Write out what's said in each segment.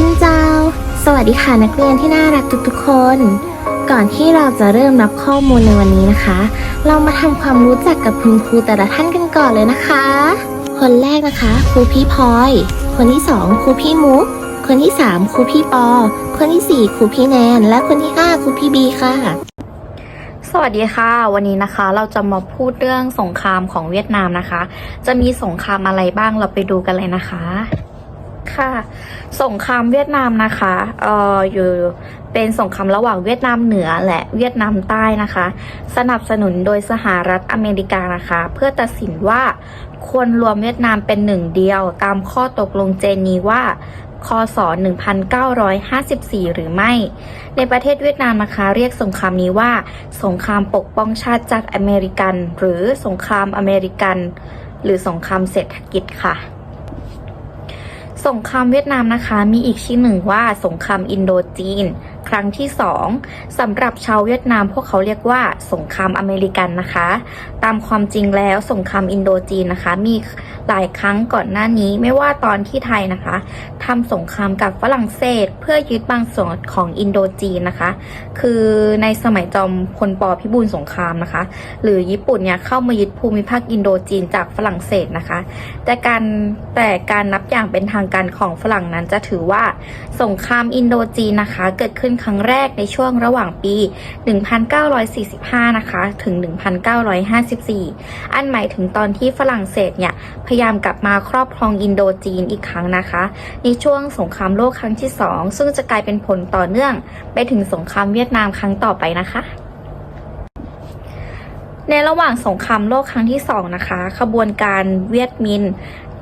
ชินเจ้า สวัสดีค่ะนักเรียนที่น่ารักทุกๆคน ก่อนที่เราจะเริ่มรับข้อมูลในวันนี้นะคะ เรามาทำความรู้จักกับคุณครูแต่ละท่านกันก่อนเลยนะคะ คนแรกนะคะครูพี่พลอย คนที่สองครูพี่มุก คนที่สามครูพี่ปอ คนที่สี่ครูพี่แนน และคนที่ห้าครูพี่บีค่ะ สวัสดีค่ะ วันนี้นะคะ เราจะมาพูดเรื่องสงครามของเวียดนามนะคะ จะมีสงครามอะไรบ้างเราไปดูกันเลยนะคะ ค่ะสงครามเวียดนามนะคะเอ่ออยู่เป็นสงครามระหว่างเวียดนามเหนือและเวียดนามใต้นะคะ สนับสนุนโดยสหรัฐอเมริกานะคะ เพื่อตัดสินว่าควรรวมเวียดนามเป็นหนึ่งเดียว ตามข้อตกลงเจนีว่าคศ 1954 หรือไม่ ในประเทศเวียดนามนะคะ เรียกสงครามนี้ว่า สงครามปกป้องชาติจากอเมริกัน หรือสงครามอเมริกัน หรือสงครามเศรษฐกิจค่ะ สงครามเวียดนามนะคะ มีอีกชื่อหนึ่งว่าสงครามอินโดจีน ครั้งที่สองสำหรับชาวเวียดนามพวกเขาเรียกว่าสงครามอเมริกันนะคะ ตามความจริงแล้วสงครามอินโดจีนนะคะ มีหลายครั้งก่อนหน้านี้ไม่ว่าตอนที่ไทยนะคะทำสงครามกับฝรั่งเศส เพื่อยึดบางส่วนของอินโดจีนนะคะ คือในสมัยจอมพลปพิบูลสงครามนะคะ หรือญี่ปุ่นเนี่ยเข้ามายึดภูมิภาคอินโดจีนจากฝรั่งเศสนะคะ แต่การแต่การนับอย่างเป็นทางการของฝรั่งนั้นจะถือว่าสงครามอินโดจีนนะคะ เกิดขึ้นครั้งแรกในช่วงระหว่างปี 1945 นะคะ ถึง 1954 อันหมายถึงตอนที่ฝรั่งเศสเนี่ย พยายามกลับมาครอบครองอินโดจีนอีกครั้งนะคะ ในช่วงสงครามโลกครั้งที่ 2 ซึ่งจะกลายเป็นผลต่อเนื่อง ไปถึงสงครามเวียดนามครั้งต่อไปนะคะในระหว่างสงครามโลกครั้งที่สองนะคะ ขบวนการเวียดมิน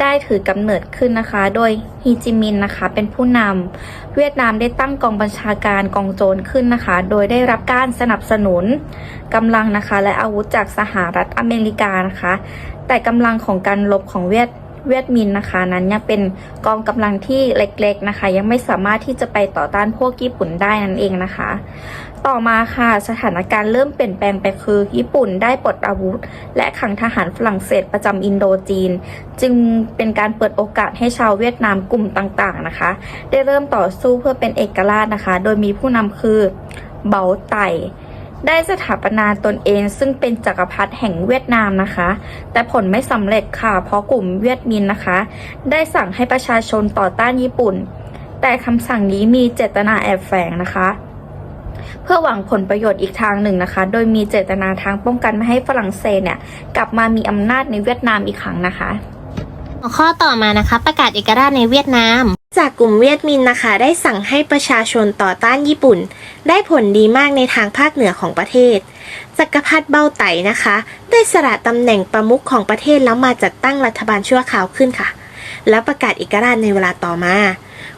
ได้ถือกำเนิดขึ้นนะคะ โดยฮีจิมินนะคะ เป็นผู้นำเวียดนามได้ตั้งกองบัญชาการกองโจรขึ้นนะคะ โดยได้รับการสนับสนุนกำลังนะคะ และอาวุธจากสหรัฐอเมริกานะคะ แต่กำลังของการลบของเวียด เวียดมินนะคะ นั้นยังเป็นกองกำลังที่เล็กๆนะคะ ยังไม่สามารถที่จะไปต่อต้านพวกญี่ปุ่นได้นั่นเองนะคะ ต่อมาค่ะสถานการณ์เริ่มเปลี่ยนแปลงไปคือ ญี่ปุ่นได้ปลดอาวุธ และขังทหารฝรั่งเศสประจำอินโดจีน จึงเป็นการเปิดโอกาสให้ชาวเวียดนามกลุ่มต่างๆนะคะ ได้เริ่มต่อสู้เพื่อเป็นเอกราชนะคะ โดยมีผู้นำคือเบาไต่ ได้สถาปนาตนเองซึ่งเป็นจักรพรรดิแห่งเวียดนามนะคะ แต่ผลไม่สำเร็จค่ะ เพราะกลุ่มเวียดมินนะคะ ได้สั่งให้ประชาชนต่อต้านญี่ปุ่น แต่คำสั่งนี้มีเจตนาแอบแฝงนะคะ เพื่อหวังผลประโยชน์อีกทางหนึ่งนะคะ โดยมีเจตนาทางป้องกันไม่ให้ฝรั่งเศสเนี่ยกลับมามีอำนาจในเวียดนามอีกครั้งนะคะ หัวข้อต่อมานะคะ ประกาศเอกราชในเวียดนาม จากกลุ่มเวียดมินนะคะ ได้สั่งให้ประชาชนต่อต้านญี่ปุ่น ได้ผลดีมากในทางภาคเหนือของประเทศ จักรพรรดิเบาไตนะคะ ได้สละตำแหน่งประมุขของประเทศแล้วมาจัดตั้งรัฐบาลชั่วคราวขึ้นค่ะ แล้วประกาศเอกราชในเวลาต่อมา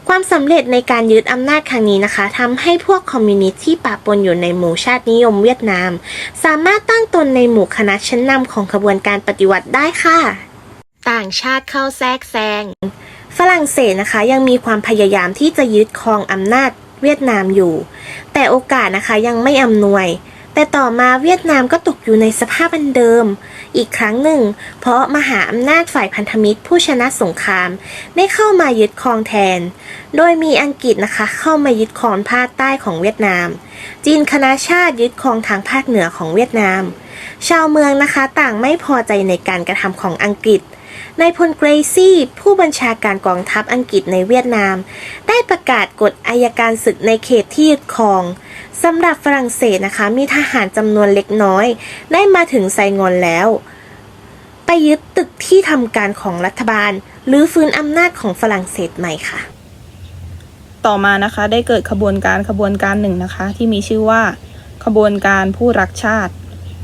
ความสำเร็จในการยึดอำนาจครั้งนี้นะคะทำให้พวกคอมมิวนิสต์ที่ปะปนอยู่ในหมู่ชาตินิยมเวียดนาม สามารถตั้งตนในหมู่คณะชั้นนำของขบวนการปฏิวัติได้ค่ะ ต่างชาติเข้าแทรกแซง ฝรั่งเศสนะคะยังมีความพยายามที่จะยึดครองอำนาจเวียดนามอยู่ แต่โอกาสนะคะยังไม่อำนวย แต่ต่อมาเวียดนามก็ตกอยู่ในสภาพอันเดิม อีกครั้งหนึ่ง เพราะมหาอำนาจฝ่ายพันธมิตรผู้ชนะสงคราม ได้เข้ามายึดครองแทน โดยมีอังกฤษนะคะเข้ามายึดครองภาคใต้ของเวียดนาม จีนคณะชาติยึดครองทางภาคเหนือของเวียดนาม ชาวเมืองนะคะต่างไม่พอใจในการกระทำของอังกฤษ นายพลเกรซี่ ผู้บัญชาการกองทัพอังกฤษในเวียดนาม ได้ประกาศกฎอายการศึกในเขตที่ยึดครองสำหรับฝรั่งเศสนะคะ มีทหารจำนวนเล็กน้อย ได้มาถึงไซงอนแล้ว ไปยึดตึกที่ทำการของรัฐบาล หรือฟื้นอำนาจของฝรั่งเศสใหม่ค่ะ ต่อมานะคะได้เกิดขบวนการขบวนการหนึ่งนะคะ ที่มีชื่อว่า ขบวนการผู้รักชาติ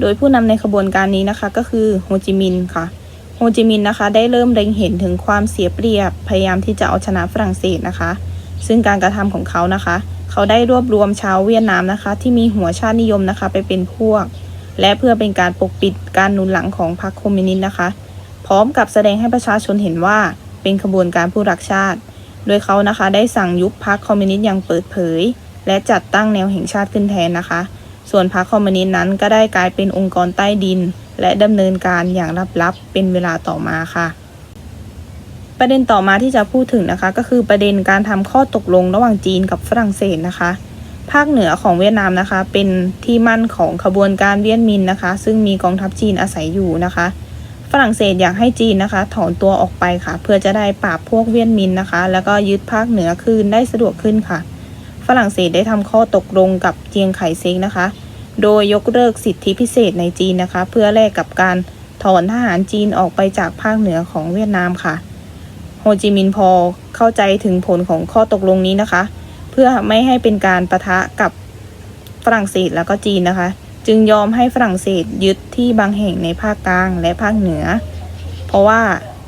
โดยผู้นำในขบวนการนี้นะคะ ก็คือโฮจิมินห์ค่ะ โฮจิมินห์นะคะ ได้เริ่มเล็งเห็นถึงความเสียเปรียบพยายามที่จะเอาชนะฝรั่งเศสนะคะ ซึ่งการกระทำของเขานะคะ เขาได้รวบรวมชาวเวียดนามนะคะ ที่มีหัวชาตินิยมนะคะ ไปเป็นพวก และเพื่อเป็นการปกปิดการหนุนหลังของพรรคคอมมิวนิสต์นะคะ พร้อมกับแสดงให้ประชาชนเห็นว่าเป็นขบวนการผู้รักชาติ โดยเขานะคะได้สั่งยุบพรรคคอมมิวนิสต์อย่างเปิดเผย และจัดตั้งแนวแห่งชาติขึ้นแทนนะคะ ส่วนพรรคคอมมิวนิสต์นั้นก็ได้กลายเป็นองค์กรใต้ดิน และดำเนินการอย่างลับๆเป็นเวลาต่อมาค่ะ ประเด็นต่อมาที่จะพูดถึงนะคะ ก็คือประเด็นการทำข้อตกลงระหว่างจีนกับฝรั่งเศสนะคะ ภาคเหนือของเวียดนามนะคะ เป็นที่มั่นของขบวนการเวียดมินนะคะ ซึ่งมีกองทัพจีนอาศัยอยู่นะคะฝรั่งเศสอยากให้จีนนะคะ ถอนตัวออกไปค่ะ เพื่อจะได้ปราบพวกเวียดมินนะคะ แล้วก็ยึดภาคเหนือคืนได้สะดวกขึ้นค่ะ ฝรั่งเศสได้ทำข้อตกลงกับเจียงไคเซ็กนะคะ โดยยกเลิกสิทธิพิเศษในจีนนะคะ เพื่อแลกกับการถอนทหารจีนออกไปจากภาคเหนือของเวียดนามค่ะ โฮจิมินห์พอเข้าใจถึงผลของข้อตกลงนี้นะคะ เพื่อไม่ให้เป็นการประทะกับฝรั่งเศสแล้วก็จีนนะคะ จึงยอมให้ฝรั่งเศสยึดที่บางแห่งในภาคกลางและภาคเหนือ เพราะว่า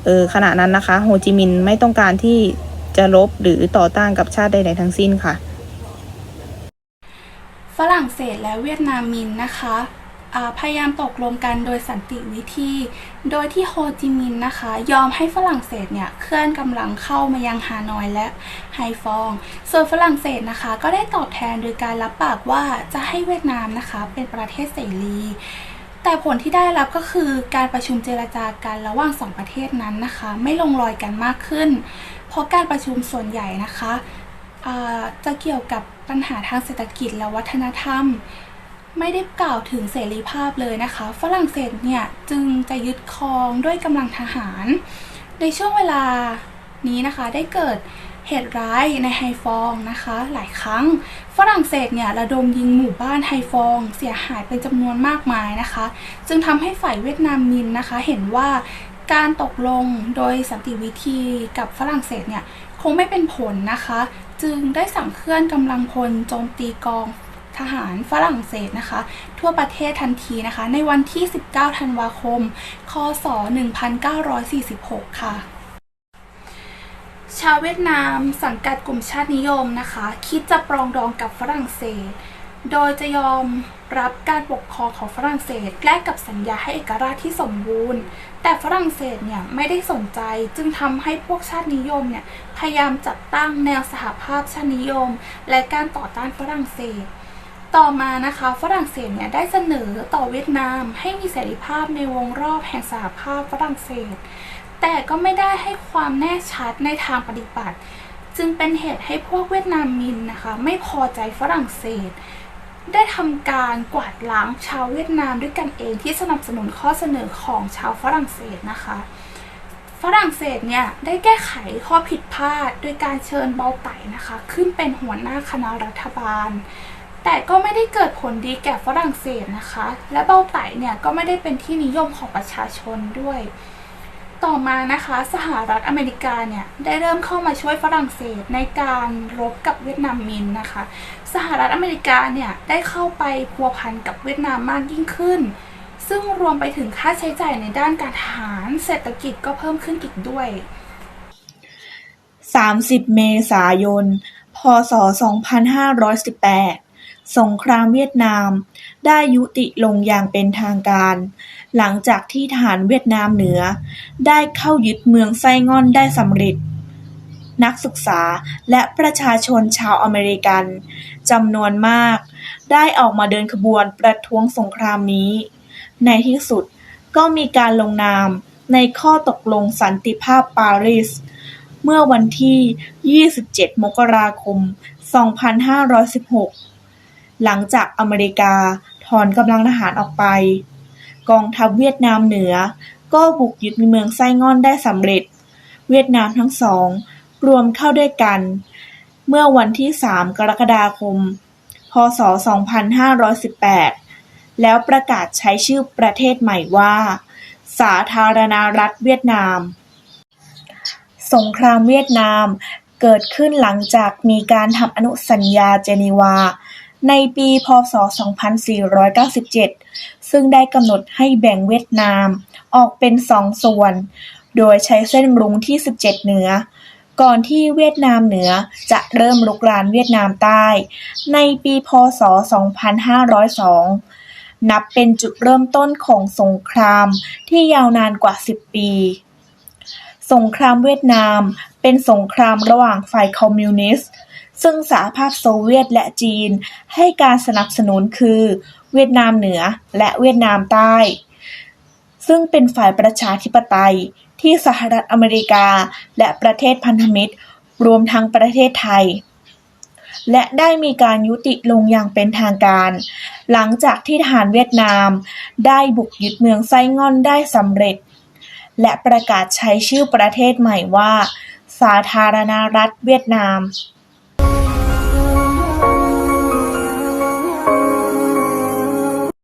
เออขณะนั้นนะคะ โฮจิมินห์ไม่ต้องการที่จะลบหรือต่อต้านกับชาติใดๆทั้งสิ้นค่ะ ฝรั่งเศสและเวียดนามินนะคะพยายามตกลงกันโดยสันติวิธี โดยที่โฮจิมินห์นะคะ ยอมให้ฝรั่งเศสเนี่ยเคลื่อนกำลังเข้ามายังฮานอยและไฮฟอง ส่วนฝรั่งเศสนะคะ ก็ได้ตอบแทนโดยการรับปากว่าจะให้เวียดนามนะคะ เป็นประเทศเสรี แต่ผลที่ได้รับก็คือการประชุมเจรจากันระหว่างสองประเทศนั้นนะคะ ไม่ลงรอยกันมากขึ้น เพราะการประชุมส่วนใหญ่นะคะจะเกี่ยวกับ ปัญหาทางเศรษฐกิจและวัฒนธรรม ไม่ได้กล่าวถึงเสรีภาพเลยนะคะ ฝรั่งเศสเนี่ยจึงจะยึดครองด้วยกำลังทหาร ในช่วงเวลานี้นะคะได้เกิดเหตุร้ายในไฮฟองนะคะ หลายครั้งฝรั่งเศสเนี่ยระดมยิงหมู่บ้านไฮฟอง เสียหายเป็นจำนวนมากมายนะคะ จึงทำให้ฝ่ายเวียดนามมินนะคะ เห็นว่าการตกลงโดยสันติวิธีกับฝรั่งเศสเนี่ยคงไม่เป็นผลนะคะ จึงได้สั่งเคลื่อนกำลังพลโจมตีกองทหารฝรั่งเศสนะคะ ทั่วประเทศทันทีนะคะ ในวันที่ 19 ธันวาคม คศ 1946 ค่ะ ชาวเวียดนามสังกัดกลุ่มชาตินิยมนะคะ คิดจะปรองดองกับฝรั่งเศส โดยจะยอมรับการปกครองของฝรั่งเศสแลกกับสัญญาให้เอกราชที่สมบูรณ์ แต่ฝรั่งเศสเนี่ยไม่ได้สนใจจึงทำให้พวกชาตินิยมเนี่ยพยายามจัดตั้งแนวสหภาพชาตินิยม และการต่อต้านฝรั่งเศส ต่อมานะคะฝรั่งเศสเนี่ยได้เสนอต่อเวียดนาม ให้มีเสรีภาพในวงรอบแห่งสหภาพฝรั่งเศส แต่ก็ไม่ได้ให้ความแน่ชัดในทางปฏิบัติ จึงเป็นเหตุให้พวกเวียดนามินนะคะ ไม่พอใจฝรั่งเศส ได้ทำการกวาดล้างชาวเวียดนามด้วยกันเองที่สนับสนุนข้อเสนอของชาวฝรั่งเศสนะคะ ฝรั่งเศสเนี่ยได้แก้ไขข้อผิดพลาดโดยการเชิญเบาไต่นะคะ ขึ้นเป็นหัวหน้าคณะรัฐบาล แต่ก็ไม่ได้เกิดผลดีแก่ฝรั่งเศสนะคะ และเบาไต่เนี่ยก็ไม่ได้เป็นที่นิยมของประชาชนด้วย ต่อมานะคะสหรัฐอเมริกาเนี่ยได้เริ่มเข้ามาช่วยฝรั่งเศสในการรบกับเวียดนามมินนะคะ สหรัฐอเมริกาเนี่ยได้เข้าไปพัวพันกับเวียดนามมากยิ่งขึ้น ซึ่งรวมไปถึงค่าใช้จ่ายในด้านการทหารเศรษฐกิจก็เพิ่มขึ้นอีกด้วย 30 เมษายน พ.ศ.2518 สงครามเวียดนามได้ยุติลงอย่างเป็นทางการ หลังจากที่ทหารเวียดนามเหนือ ได้เข้ายึดเมืองไส้งอนได้สำเร็จ นักศึกษาและประชาชนชาวอเมริกันจำนวนมาก ได้ออกมาเดินขบวนประท้วงสงครามนี้ ในที่สุดก็มีการลงนามในข้อตกลงสันติภาพปารีส เมื่อวันที่ 27 มกราคม 2516 หลังจากอเมริกาถอนกำลังทหารออกไป กองทัพเวียดนามเหนือ ก็บุกยึดเมืองไส้งอนได้สำเร็จ เวียดนามทั้งสองรวมเข้าด้วยกัน เมื่อวันที่ 3 กรกฎาคม พศ 2518 แล้วประกาศใช้ชื่อประเทศใหม่ว่า สาธารณรัฐเวียดนาม สงครามเวียดนามเกิดขึ้นหลังจากมีการทำอนุสัญญาเจนีวา ในปี พ ศ 2497 ซึ่งได้กำหนดให้แบ่งเวียดนามออกเป็นสองส่วน โดยใช้เส้นรุ้งที่ 17 เหนือ ก่อนที่เวียดนามเหนือจะเริ่มลุกรานเวียดนามใต้ ในปี พ ศ 2502 นับเป็นจุดเริ่มต้นของสงครามที่ยาวนานกว่า 10 ปีสงครามเวียดนามเป็นสงครามระหว่างฝ่ายคอมมิวนิสต์ ซึ่งสหภาพโซเวียตและจีนให้การสนับสนุนคือ เวียดนามเหนือและเวียดนามใต้ ซึ่งเป็นฝ่ายประชาธิปไตยที่สหรัฐอเมริกาและประเทศพันธมิตร รวมทั้งประเทศไทย และได้มีการยุติลงอย่างเป็นทางการ หลังจากที่ทหารเวียดนาม ได้บุกยึดเมืองไส้ง่อนได้สำเร็จ และประกาศใช้ชื่อประเทศใหม่ว่า สาธารณรัฐเวียดนาม